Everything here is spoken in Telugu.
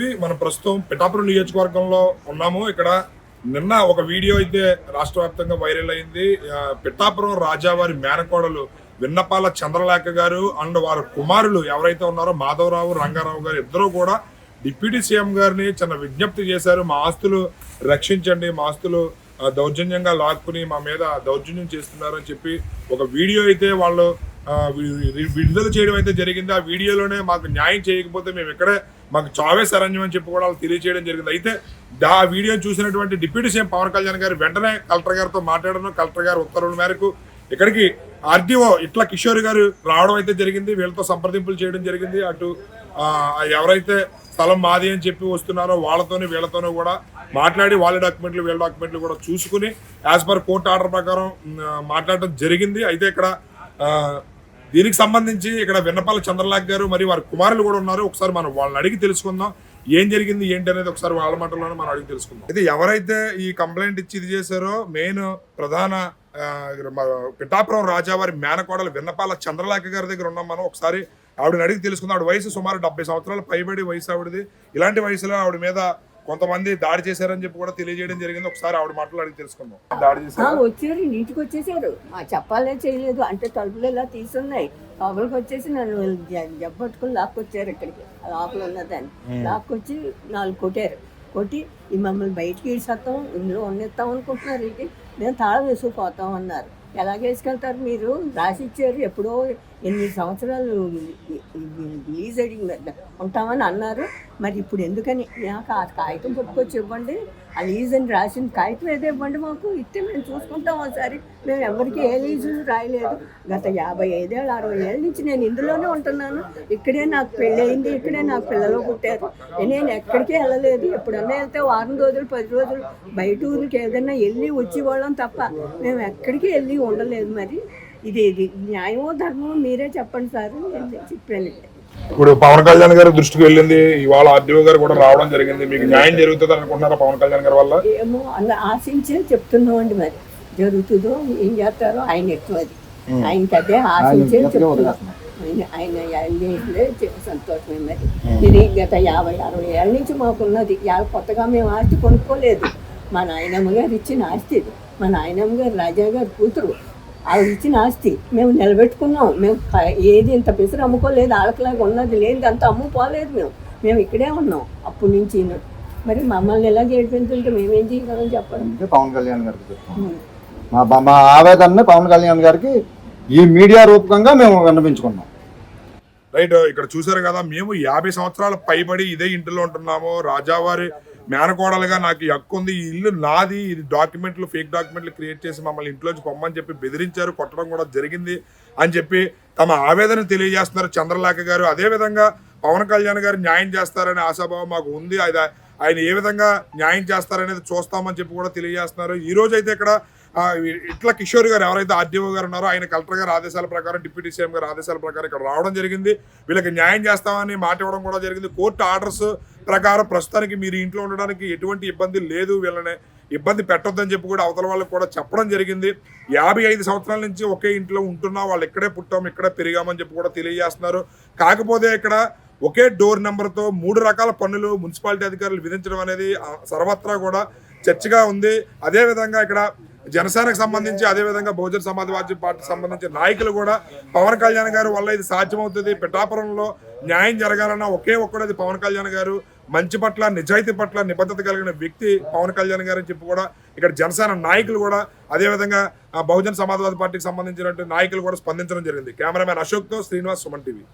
టీవీ మనం ప్రస్తుతం పిఠాపురం నియోజకవర్గంలో ఉన్నాము. ఇక్కడ నిన్న ఒక వీడియో అయితే రాష్ట్ర వ్యాప్తంగా వైరల్ అయింది. పిఠాపురం రాజావారి మేనకోడలు విన్నపాల చంద్రలేఖ గారు అండ్ వారి కుమారులు ఎవరైతే ఉన్నారో మాధవరావు రంగారావు గారు ఇద్దరు కూడా డిప్యూటీ సీఎం గారిని చిన్న విజ్ఞప్తి చేశారు. మా ఆస్తులు రక్షించండి మా ఆస్తులు దౌర్జన్యంగా లాక్కుని మా మీద దౌర్జన్యం చేస్తున్నారని చెప్పి ఒక వీడియో అయితే వాళ్ళు విడుదల చేయడం అయితే జరిగింది. ఆ వీడియోలోనే మాకు న్యాయం చేయకపోతే మేము ఇక్కడే మాకు చావే శరణ్యం అని చెప్పి కూడా వాళ్ళు తెలియజేయడం జరిగింది. అయితే ఆ వీడియో చూసినటువంటి డిప్యూటీ సీఎం పవన్ కళ్యాణ్ గారు వెంటనే కలెక్టర్ గారితో మాట్లాడడం కలెక్టర్ గారు ఉత్తర్వుల మేరకు ఇక్కడికి ఆర్డీఓ ఇట్లా కిషోర్ గారు రావడం అయితే జరిగింది. వీళ్ళతో సంప్రదింపులు చేయడం జరిగింది. అటు ఎవరైతే స్థలం మాది అని చెప్పి వస్తున్నారో వాళ్ళతోనే వీళ్ళతోనే కూడా మాట్లాడి వాళ్ళ డాక్యుమెంట్లు వీళ్ళ డాక్యుమెంట్లు కూడా చూసుకుని యాజ్ పర్ కోర్ట్ ఆర్డర్ ప్రకారం మాట్లాడటం జరిగింది. అయితే ఇక్కడ దీనికి సంబంధించి ఇక్కడ విన్నపాల చంద్రలాగ్ గారు మరి వారి కుమారులు కూడా ఉన్నారు. ఒకసారి మనం వాళ్ళని అడిగి తెలుసుకుందాం. ఏం జరిగింది ఏంటి అనేది ఒకసారి వాళ్ళ మాటల్లోనే మనం అడిగి తెలుసుకుందాం. అయితే ఎవరైతే ఈ కంప్లైంట్ ఇచ్చి ఇది చేశారో మెయిన్ ప్రధాన పిఠాపురం రాజావారి మేనకోడలు విన్నపాల చంద్రలేఖ గారి దగ్గర ఉన్నాం మనం. ఒకసారి ఆవిడని అడిగి తెలుసుకుందాం. ఆవిడ వయసు సుమారు డెబ్బై సంవత్సరాలు పైబడి వయసు ఆవిడది. ఇలాంటి వయసులో ఆవిడ మీద కొంతమంది దాడి చేశారని చెప్పి కూడా తెలియజేయడం జరిగింది. ఒకసారి ఆవిడ మాటలు అడిగి తెలుసుకుందాం. దాడి చేశారు? వచ్చారు ఇంటికి వచ్చేసారు. మా చెప్పాలే చేయలేదు. అంటే తలుపులు ఇలా తీసున్నాయి లోపలికి వచ్చేసి నన్ను జబ్బట్టుకుని లాక్కొచ్చారు ఇక్కడికి. లోపల ఉన్నదాన్ని లాక్కొచ్చి నాలుగు కొట్టారు. కొట్టి ఈ మమ్మల్ని బయటికి ఇడిసేస్తాం ఇందులో ఉన్నిస్తాం అనుకుంటున్నారు ఇది మేము తాళం వేసుకుపోతాం అన్నారు. ఎలా వేసుకెళ్తారు మీరు? రాసి ఇచ్చారు ఎప్పుడో ఎనిమిది సంవత్సరాలు రిలీజ్ అడిగి ఉంటామని అన్నారు. మరి ఇప్పుడు ఎందుకని? నాకు ఆ కాగితం పట్టుకొచ్చి ఇవ్వండి. ఆ లీజ్ అని రాసిన కాగితం ఏదో ఇవ్వండి మాకు. ఇస్తే మేము చూసుకుంటాం ఒకసారి. మేము ఎవరికి ఏ లీజు రాయలేదు. గత యాభై ఐదేళ్ళు అరవై ఏళ్ళ నుంచి నేను ఇందులోనే ఉంటున్నాను. ఇక్కడే నాకు పెళ్ళయింది ఇక్కడే నాకు పిల్లలు పుట్టారు. నేను ఎక్కడికి వెళ్ళలేదు. ఎప్పుడన్నా వెళ్తే వారం రోజులు పది రోజులు బయట ఊరికి ఏదైనా వెళ్ళి వచ్చి వాళ్ళం తప్ప మేము ఎక్కడికి వెళ్ళి ఉండలేదు మరి. ఇది ఇది న్యాయమో ధర్మమో మీరే చెప్పండి సార్. నేను చెప్పాను. ఇప్పుడు పవన్ కళ్యాణ్ గారి దృష్టికి వెళ్ళింది ఇవాళ ఆర్డీఓ గారు కూడా రావడం జరిగింది. మీకు న్యాయం జరుగుతుంది అనుకుంటున్నారా పవన్ కళ్యాణ్ గారి వల్ల? ఏమో అలా ఆశించే చెప్తున్నామండి మరి. జరుగుతుందో ఏం చేస్తారో ఆయన ఎక్కువ అది. ఆయనకి అదే ఆశించే చెప్తున్నాం. ఆయన ఆయన సంతోషమే మరి. ఇది గత యాభై అరవై ఏళ్ళ నుంచి మాకున్నది. యా- కొత్తగా మేము ఆస్తి కొనుక్కోలేదు. మా నాయనమ్మ గారు ఇచ్చిన ఆస్తి మా నాయనమ్మ గారు రాజా గారు కూతురు. ఆవిడ ఇచ్చిన ఆస్తి మేము నిలబెట్టుకున్నాం. మేము ఏది ఇంత పిసరు అమ్ముకోలేదు ఆడకలాగా ఉన్నది లేనిది అంత అమ్ముకోలేదు మేము. మేము ఇక్కడే ఉన్నాం. అప్పటి నుంచి. మరి మమ్మల్ని ఎలా చేడిపించుంటే మేమేం చేయగలం చెప్పండి. పవన్ కళ్యాణ్ గారికి మా మా ఆవేదనని పవన్ కళ్యాణ్ గారికి ఈ మీడియా రూపకంగా మేము విన్నపించుకున్నాం రైట్ ఇక్కడ చూసారు కదా మేము యాభై సంవత్సరాల పైబడి ఇదే ఇంటిలో ఉంటున్నాము. రాజావారి మేనకోడలుగా నాకు ఈ హక్కు ఉంది ఈ ఇల్లు నాది ఇది డాక్యుమెంట్లు ఫేక్ డాక్యుమెంట్లు క్రియేట్ చేసి మమ్మల్ని ఇంట్లోంచి పొమ్మని చెప్పి బెదిరించారు కొట్టడం కూడా జరిగింది అని చెప్పి తమ ఆవేదన తెలియజేస్తున్నారు చంద్రలేఖ గారు. అదే విధంగా పవన్ కళ్యాణ్ గారు న్యాయం చేస్తారనే ఆశాభావం మాకు ఉంది. అది ఆయన ఏ విధంగా న్యాయం చేస్తారనేది చూస్తామని చెప్పి కూడా తెలియజేస్తున్నారు. ఈ రోజు అయితే ఇక్కడ ఇట్లా కిషోర్ గారు ఎవరైతే ఆర్డీఓ గారు ఉన్నారో ఆయన కలెక్టర్ గారు ఆదేశాల ప్రకారం డిప్యూటీ సీఎం గారు ఆదేశాల ప్రకారం ఇక్కడ రావడం జరిగింది. వీళ్ళకి న్యాయం చేస్తామని మాట ఇవ్వడం కూడా జరిగింది. కోర్టు ఆర్డర్స్ ప్రకారం ప్రస్తుతానికి మీరు ఇంట్లో ఉండడానికి ఎటువంటి ఇబ్బంది లేదు. వీళ్ళని ఇబ్బంది పెట్టొద్దని చెప్పి కూడా అవతల వాళ్ళకి కూడా చెప్పడం జరిగింది. యాభై ఐదు సంవత్సరాల నుంచి ఒకే ఇంట్లో ఉంటున్నా వాళ్ళు ఇక్కడే పుట్టాం ఇక్కడే పెరిగామని చెప్పి కూడా తెలియజేస్తున్నారు. కాకపోతే ఇక్కడ ఒకే డోర్ నెంబర్తో మూడు రకాల పన్నులు మున్సిపాలిటీ అధికారులు విధించడం అనేది సర్వత్రా కూడా చర్చగా ఉంది. అదేవిధంగా ఇక్కడ జనసేనకు సంబంధించి అదేవిధంగా బహుజన సమాజ్వాదీ పార్టీకి సంబంధించిన నాయకులు కూడా పవన్ కళ్యాణ్ గారు వల్ల ఇది సాధ్యమవుతుంది. పిఠాపురంలో న్యాయం జరగాలన్న ఒకే ఒక్కడది పవన్ కళ్యాణ్ గారు. మంచి పట్ల నిజాయితీ పట్ల నిబద్ధత కలిగిన వ్యక్తి పవన్ కళ్యాణ్ గారు అని చెప్పి కూడా ఇక్కడ జనసేన నాయకులు కూడా అదేవిధంగా బహుజన సమాజ్వాదీ పార్టీకి సంబంధించినటువంటి నాయకులు కూడా స్పందించడం జరిగింది. కెమెరామెన్ అశోక్తో శ్రీనివాస్ సుమన్ టీవీ.